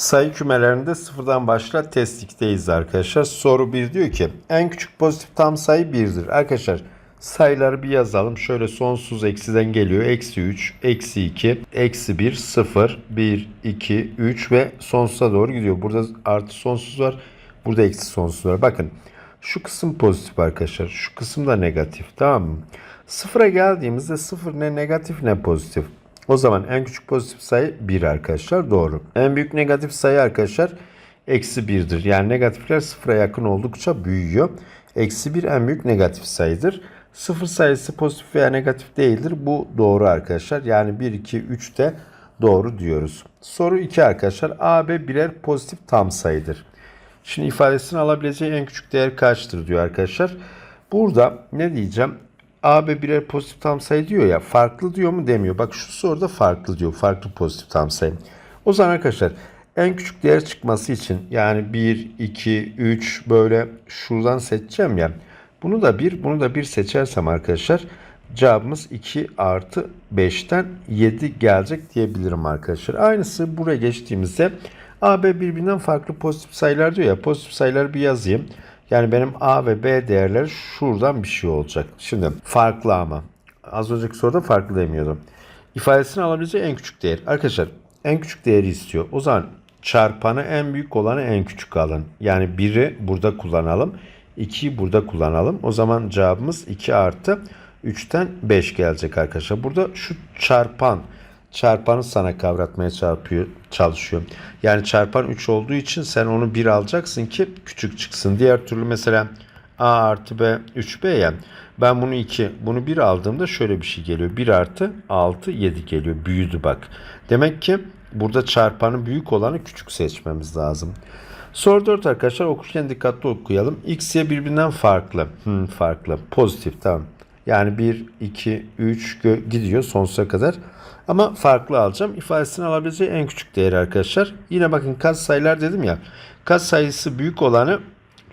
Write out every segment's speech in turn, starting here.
Sayı kümelerinde sıfırdan başla test 2'deyiz arkadaşlar. Soru 1 diyor ki en küçük pozitif tam sayı 1'dir. Arkadaşlar sayıları bir yazalım. Şöyle sonsuz eksiden geliyor. Eksi 3, eksi 2, eksi 1, 0, 1, 2, 3 ve sonsuza doğru gidiyor. Burada artı sonsuz var. Burada eksi sonsuz var. Bakın şu kısım pozitif arkadaşlar. Şu kısım da negatif. Tamam mı? Sıfıra geldiğimizde sıfır ne negatif ne pozitif. O zaman en küçük pozitif sayı 1 arkadaşlar. Doğru. En büyük negatif sayı arkadaşlar eksi 1'dir. Yani negatifler sıfıra yakın oldukça büyüyor. Eksi 1 en büyük negatif sayıdır. Sıfır sayısı pozitif veya negatif değildir. Bu doğru arkadaşlar. Yani 1, 2, 3 de doğru diyoruz. Soru 2 arkadaşlar. A, B birer pozitif tam sayıdır. Şimdi ifadesini alabileceği en küçük değer kaçtır diyor arkadaşlar. Burada ne diyeceğim? AB birer pozitif tam sayı diyor ya. Farklı diyor mu demiyor. Bak şu soruda farklı diyor. Farklı pozitif tam sayı. O zaman arkadaşlar en küçük değer çıkması için yani 1, 2, 3 böyle şuradan seçeceğim ya. Bunu da 1, bunu da 1 seçersem arkadaşlar cevabımız 2 artı 5'ten 7 gelecek diyebilirim arkadaşlar. Aynısı buraya geçtiğimizde AB birbirinden farklı pozitif sayılar diyor ya. Pozitif sayıları bir yazayım. Yani benim A ve B değerleri şuradan bir şey olacak. Şimdi farklı ama. Az önceki soruda farklı demiyordum. İfadesini alabileceği en küçük değer. Arkadaşlar en küçük değeri istiyor. O zaman çarpanı en büyük olanı en küçük alın. Yani 1'i burada kullanalım. 2'yi burada kullanalım. O zaman cevabımız 2 artı 3'ten 5 gelecek arkadaşlar. Burada şu çarpan çarpanı sana kavratmaya çarpıyor, çalışıyor. Yani çarpan 3 olduğu için sen onu 1 alacaksın ki küçük çıksın. Diğer türlü mesela A artı B 3B ya. Ben bunu 2, bunu 1 aldığımda şöyle bir şey geliyor. 1 artı 6, 7 geliyor. Büyüdü bak. Demek ki burada çarpanı büyük olanı küçük seçmemiz lazım. Soru 4 arkadaşlar okurken dikkatli okuyalım. X, Y birbirinden farklı. Hmm, farklı. Pozitif tamam. Yani 1, 2, 3 gidiyor sonsuza kadar. Ama farklı alacağım. İfadesini alabileceği en küçük değer arkadaşlar. Yine bakın kat sayılar dedim ya. Kat sayısı büyük olanı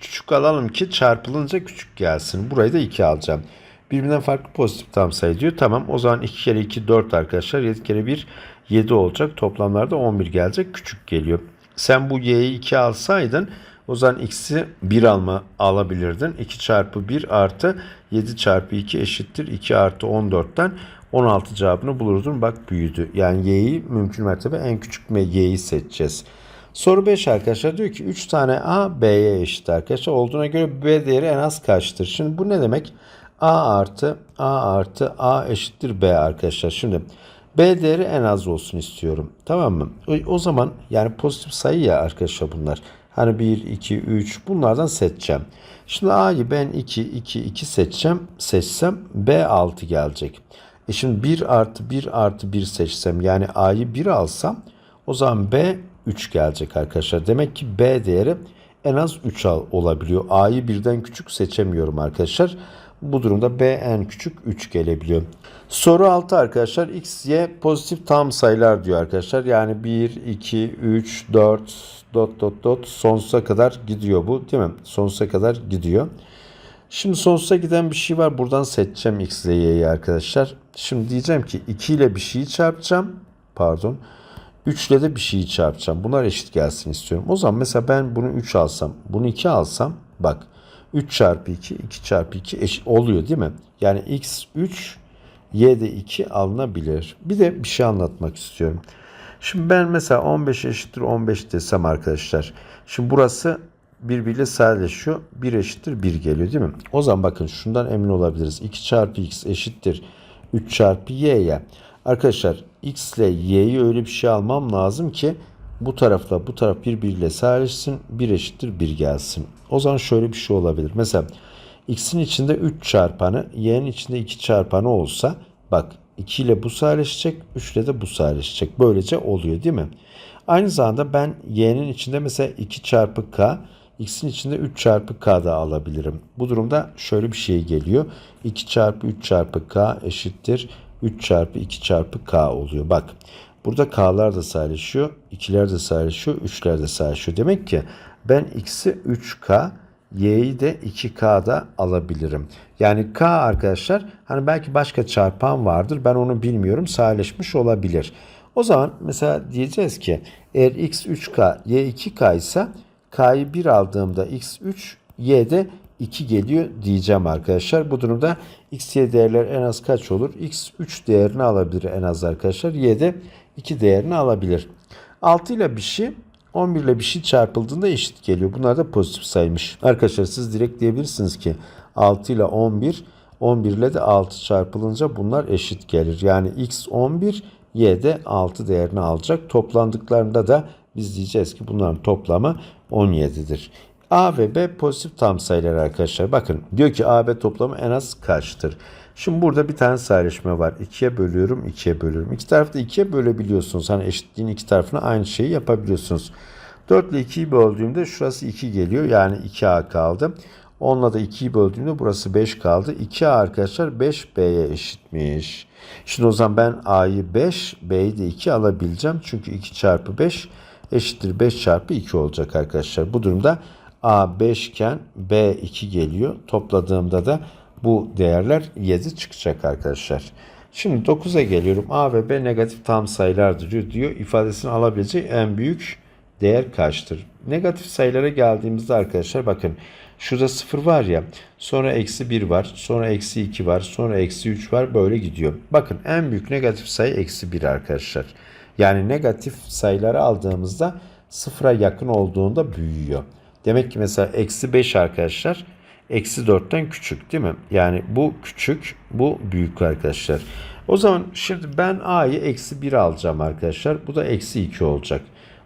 küçük alalım ki çarpılınca küçük gelsin. Burayı da 2 alacağım. Birbirinden farklı pozitif tam sayı diyor. Tamam o zaman 2 kere 2 4 arkadaşlar. 7 kere 1 7 olacak. Toplamlarda 11 gelecek. Küçük geliyor. Sen bu y'yi 2 alsaydın o zaman x'i 1 alma alabilirdin. 2 çarpı 1 artı 7 çarpı 2 eşittir 2 artı 14'ten 16 cevabını bulurdun. Bak büyüdü. Yani y'yi mümkün mertebe en küçük y'yi seçeceğiz. Soru 5 arkadaşlar diyor ki 3 tane a b'ye eşit arkadaşlar. Olduğuna göre b değeri en az kaçtır? Şimdi bu ne demek? a artı a artı a eşittir b arkadaşlar. Şimdi b değeri en az olsun istiyorum. Tamam mı? O zaman yani pozitif sayı ya arkadaşlar bunlar. Hani 1, 2, 3 bunlardan seçeceğim. Şimdi A'yı ben 2, 2, 2 seçeceğim. Seçsem B 6 gelecek. E şimdi 1 artı 1 artı 1 seçsem yani A'yı 1 alsam o zaman B 3 gelecek arkadaşlar. Demek ki B değeri en az 3 al olabiliyor. A'yı birden küçük seçemiyorum arkadaşlar. Bu durumda B en küçük 3 gelebiliyor. Soru 6 arkadaşlar. X, Y pozitif tam sayılar diyor arkadaşlar. Yani 1, 2, 3, 4, dot dot dot sonsuza kadar gidiyor bu değil mi? Sonsuza kadar gidiyor. Şimdi sonsuza giden bir şey var. Buradan seçeceğim X ile Y'yi arkadaşlar. Şimdi diyeceğim ki 2 ile bir şeyi çarpacağım. Pardon. 3 ile de bir şeyi çarpacağım. Bunlar eşit gelsin istiyorum. O zaman mesela ben bunu 3 alsam, bunu 2 alsam bak 3 çarpı 2, 2 çarpı 2 eşit oluyor değil mi? Yani x 3, y de 2 alınabilir. Bir de bir şey anlatmak istiyorum. Şimdi ben mesela 15 eşittir 15 desem arkadaşlar. Şimdi burası birbiriyle sadeleşiyor. 1 eşittir 1 geliyor değil mi? O zaman bakın şundan emin olabiliriz. 2 çarpı x eşittir 3 çarpı y ya. Arkadaşlar x ile y'yi öyle bir şey almam lazım ki bu tarafla bu taraf birbiriyle sadeleşsin. 1 eşittir 1 gelsin. O zaman şöyle bir şey olabilir. Mesela x'in içinde 3 çarpanı, y'nin içinde 2 çarpanı olsa bak 2 ile bu sadeleşecek, 3 ile de bu sadeleşecek. Böylece oluyor değil mi? Aynı zamanda ben y'nin içinde mesela 2 çarpı k, x'in içinde 3 çarpı k da alabilirim. Bu durumda şöyle bir şey geliyor. 2 çarpı 3 çarpı k eşittir 3 çarpı 2 çarpı k oluyor. Bak burada k'lar da sadeleşiyor, 2'ler de sadeleşiyor, 3'ler de sadeleşiyor. Demek ki ben x'i 3k, y'yi de 2k'da alabilirim. Yani k arkadaşlar hani belki başka çarpan vardır ben onu bilmiyorum sadeleşmiş olabilir. O zaman mesela diyeceğiz ki eğer x 3k, y 2k ise k'yı 1 aldığımda x 3, y de 2 geliyor diyeceğim arkadaşlar. Bu durumda x, y değerler en az kaç olur? x 3 değerini alabilir en az arkadaşlar. Y de 2 değerini alabilir. 6 ile bir şey 11 ile bir şey çarpıldığında eşit geliyor. Bunlar da pozitif saymış. Arkadaşlar siz direkt diyebilirsiniz ki 6 ile 11 11 ile de 6 çarpılınca bunlar eşit gelir. Yani x 11 y de 6 değerini alacak. Toplandıklarında da biz diyeceğiz ki bunların toplamı 17'dir. A ve B pozitif tam sayılar arkadaşlar. Bakın diyor ki A B toplamı en az kaçtır? Şimdi burada bir tane sayılaşma var. 2'ye bölüyorum, 2'ye bölüyorum. İki tarafı da 2'ye bölebiliyorsunuz. Hani eşitliğin iki tarafına aynı şeyi yapabiliyorsunuz. 4 ile 2'yi böldüğümde şurası 2 geliyor. Yani 2A kaldı. 10 ile de 2'yi böldüğümde burası 5 kaldı. 2A arkadaşlar 5B'ye eşitmiş. Şimdi o zaman ben A'yı 5, B'yi de 2 alabileceğim. Çünkü 2 çarpı 5 eşittir 5 çarpı 2 olacak arkadaşlar. Bu durumda A 5 iken B 2 geliyor. Topladığımda da bu değerler 7 çıkacak arkadaşlar. Şimdi 9'a geliyorum. A ve B negatif tam sayılardır diyor. İfadesini alabileceği en büyük değer kaçtır? Negatif sayılara geldiğimizde arkadaşlar bakın şurada 0 var ya sonra eksi 1 var sonra eksi 2 var sonra eksi 3 var böyle gidiyor. Bakın en büyük negatif sayı eksi 1 arkadaşlar. Yani negatif sayıları aldığımızda sıfıra yakın olduğunda büyüyor. Demek ki mesela eksi 5 arkadaşlar eksi 4'ten küçük değil mi? Yani bu küçük bu büyük arkadaşlar. O zaman şimdi ben a'yı eksi 1 alacağım arkadaşlar. Bu da eksi 2 olacak.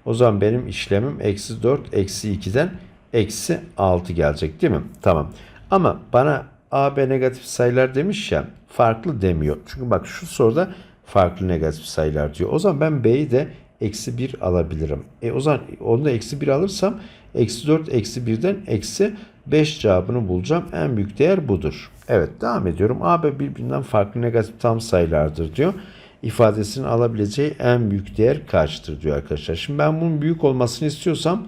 O zaman benim işlemim eksi 4 eksi 2'den eksi 6 gelecek değil mi? Tamam. Ama bana a, b negatif sayılar demiş ya farklı demiyor. Çünkü bak şu soruda farklı negatif sayılar diyor. O zaman ben b'yi de eksi 1 alabilirim. E o zaman onu da eksi 1 alırsam eksi 4 eksi 1'den eksi 5 cevabını bulacağım. En büyük değer budur. Evet devam ediyorum. A ve birbirinden farklı negatif tam sayılardır diyor. İfadesinin alabileceği en büyük değer kaçtır diyor arkadaşlar. Şimdi ben bunun büyük olmasını istiyorsam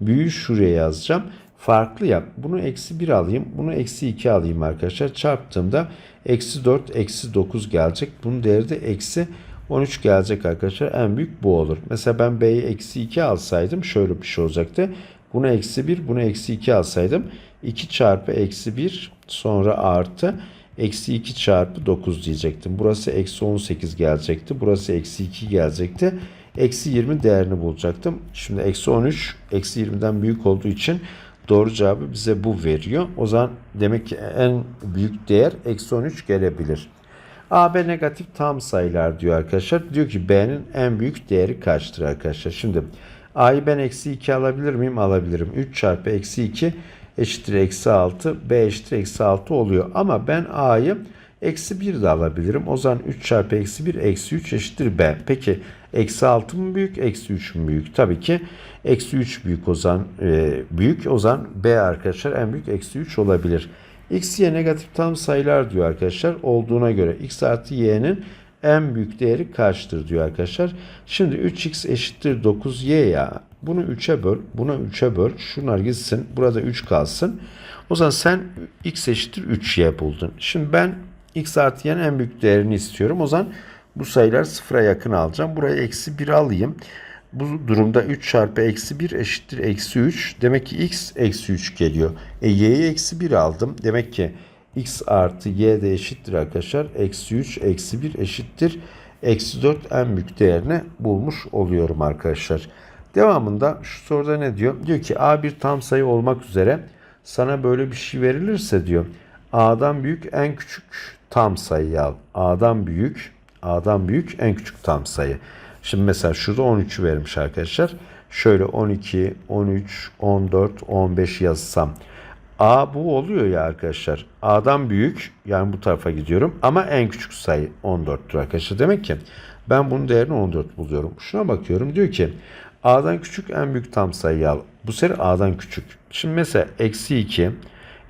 büyüğü şuraya yazacağım. Farklı yap. Bunu eksi 1 alayım. Bunu eksi 2 alayım arkadaşlar. Çarptığımda eksi 4 eksi 9 gelecek. Bunun değeri de eksi 13 gelecek arkadaşlar. En büyük bu olur. Mesela ben B'yi eksi 2 alsaydım şöyle bir şey olacaktı. Bunu eksi 1, bunu eksi 2 alsaydım 2 çarpı eksi 1 sonra artı eksi 2 çarpı 9 diyecektim. Burası eksi 18 gelecekti. Burası eksi 2 gelecekti. Eksi 20 değerini bulacaktım. Şimdi eksi 13 eksi 20'den büyük olduğu için doğru cevabı bize bu veriyor. O zaman demek ki en büyük değer eksi 13 gelebilir. AB negatif tam sayılar diyor arkadaşlar. Diyor ki B'nin en büyük değeri kaçtır arkadaşlar. Şimdi A'yı ben eksi 2 alabilir miyim? Alabilirim. 3 çarpı eksi 2 eşittir eksi 6. B eşittir eksi 6 oluyor. Ama ben A'yı eksi 1 de alabilirim. O zaman 3 çarpı eksi 1 eksi 3 eşittir B. Peki eksi 6 mı büyük eksi 3 mü büyük? Tabii ki eksi 3 büyük o zaman e, büyük. O zaman B arkadaşlar en büyük eksi 3 olabilir. X, Y negatif tam sayılar diyor arkadaşlar. Olduğuna göre X artı Y'nin en büyük değeri kaçtır diyor arkadaşlar. Şimdi 3x eşittir 9y ya. Bunu 3'e böl. Buna 3'e böl. Şunlar gitsin. Burada 3 kalsın. O zaman sen x eşittir 3y buldun. Şimdi ben x artı y'nin en büyük değerini istiyorum. O zaman bu sayılar sıfıra yakın alacağım. Buraya eksi 1 alayım. Bu durumda 3 çarpı eksi 1 eşittir eksi 3. Demek ki x eksi 3 geliyor. E y'yi eksi 1 aldım. Demek ki x artı y de eşittir arkadaşlar. Eksi 3 eksi 1 eşittir. Eksi 4 en büyük değerini bulmuş oluyorum arkadaşlar. Devamında şu soruda ne diyor? Diyor ki a bir tam sayı olmak üzere sana böyle bir şey verilirse diyor. a'dan büyük en küçük tam sayıyı al. a'dan büyük a'dan büyük en küçük tam sayı. Şimdi mesela şurada 13'ü vermiş arkadaşlar. Şöyle 12, 13, 14, 15 yazsam. A bu oluyor ya arkadaşlar. A'dan büyük yani bu tarafa gidiyorum ama en küçük sayı 14'tür arkadaşlar. Demek ki ben bunun değerini 14 buluyorum. Şuna bakıyorum diyor ki A'dan küçük en büyük tam sayıyı al. Bu sefer A'dan küçük. Şimdi mesela eksi 2,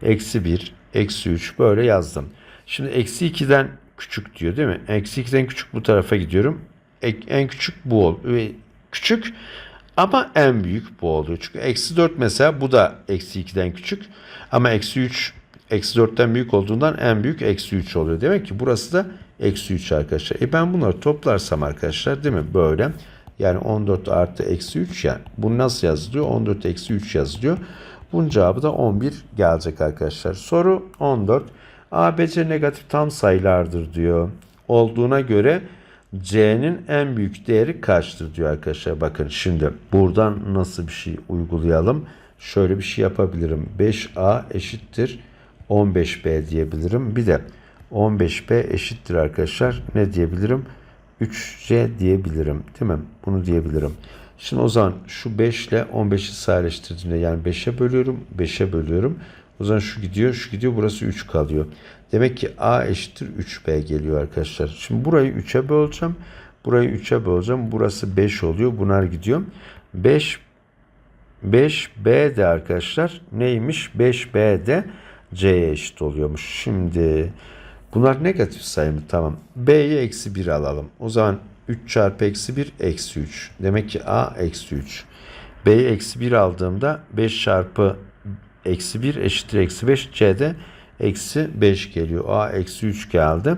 eksi 1, eksi 3 böyle yazdım. Şimdi eksi 2'den küçük diyor değil mi? Eksi 2'den küçük bu tarafa gidiyorum. En küçük bu ol. Küçük ama en büyük bu oluyor. Çünkü eksi 4 mesela bu da eksi 2'den küçük. Ama eksi 3 eksi 4'ten büyük olduğundan en büyük eksi 3 oluyor. Demek ki burası da Eksi 3 arkadaşlar. E ben bunları toplarsam arkadaşlar değil mi? Böyle. Yani 14 artı eksi 3 ya. Bu nasıl yazılıyor? 14 eksi 3 yazılıyor. Bunun cevabı da 11 gelecek arkadaşlar. Soru 14. ABC negatif tam sayılardır diyor. Olduğuna göre C'nin en büyük değeri kaçtır diyor arkadaşlar. Bakın şimdi buradan nasıl bir şey uygulayalım. Şöyle bir şey yapabilirim. 5A eşittir 15B diyebilirim. Bir de 15B eşittir arkadaşlar. Ne diyebilirim? 3C diyebilirim. Değil mi? Bunu diyebilirim. Şimdi o zaman şu 5 ile 15'i sadeleştirdiğimde yani 5'e bölüyorum. 5'e bölüyorum. O zaman şu gidiyor, şu gidiyor. Burası 3 kalıyor. Demek ki A eşittir 3B geliyor arkadaşlar. Şimdi burayı 3'e böleceğim. Burayı 3'e böleceğim. Burası 5 oluyor. Bunlar gidiyor. 5 5B de arkadaşlar neymiş? 5B de C'ye eşit oluyormuş. Şimdi bunlar negatif sayı mı? Tamam. B'ye eksi 1 alalım. O zaman 3 çarpı eksi 1 eksi 3. Demek ki A eksi 3. B'ye eksi 1 aldığımda 5 çarpı eksi 1 eşittir eksi 5. C'de eksi 5 geliyor. A eksi 3 geldi.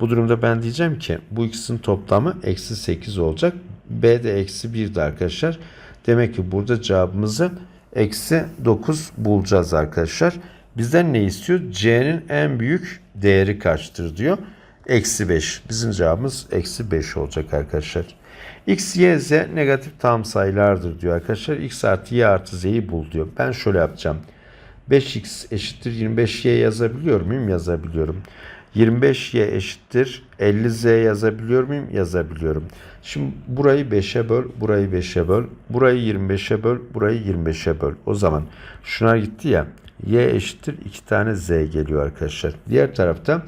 Bu durumda ben diyeceğim ki bu ikisinin toplamı eksi 8 olacak. B de eksi 1'di arkadaşlar. Demek ki burada cevabımızı eksi 9 bulacağız arkadaşlar. Bizden ne istiyor? C'nin en büyük değeri kaçtır diyor. Eksi 5. Bizim cevabımız eksi 5 olacak arkadaşlar. X, Y, Z negatif tam sayılardır diyor arkadaşlar. X artı Y artı Z'yi bul diyor. Ben şöyle yapacağım. 5x eşittir 25y yazabiliyor muyum? Yazabiliyorum. 25y eşittir 50z yazabiliyor muyum? Yazabiliyorum. Şimdi burayı 5'e böl, burayı 5'e böl, burayı 25'e böl, burayı 25'e böl. O zaman şunlar gitti ya. y eşittir 2 tane z geliyor arkadaşlar. Diğer tarafta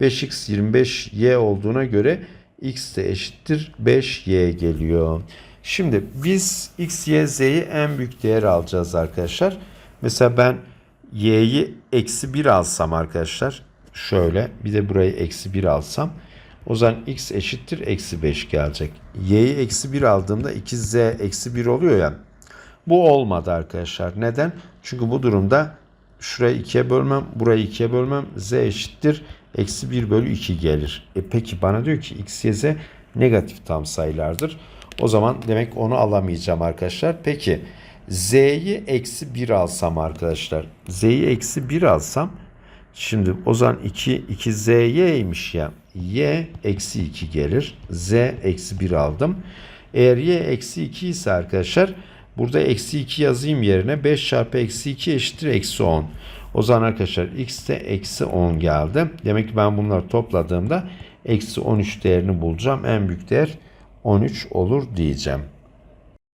5x 25y olduğuna göre x de eşittir 5y geliyor. Şimdi biz x, y, z'yi en büyük değer alacağız arkadaşlar. Mesela ben y'yi eksi 1 alsam arkadaşlar şöyle bir de burayı eksi 1 alsam o zaman x eşittir eksi 5 gelecek. y'yi eksi 1 aldığımda 2z eksi 1 oluyor ya. Bu olmadı arkadaşlar. Neden? Çünkü bu durumda şurayı 2'ye bölmem, burayı 2'ye bölmem. z eşittir eksi 1 bölü 2 gelir. E peki bana diyor ki x, y, z negatif tam sayılardır. O zaman demek onu alamayacağım arkadaşlar. Peki z'yi eksi 1 alsam arkadaşlar. z'yi eksi 1 alsam şimdi o zaman 2, 2z'ymiş ya. y eksi 2 gelir. z eksi 1 aldım. Eğer y eksi 2 ise arkadaşlar burada eksi 2 yazayım yerine 5 çarpı eksi 2 eşittir eksi 10. O zaman arkadaşlar x de eksi 10 geldi. Demek ki ben bunları topladığımda eksi 13 değerini bulacağım. En büyük değer 13 olur diyeceğim.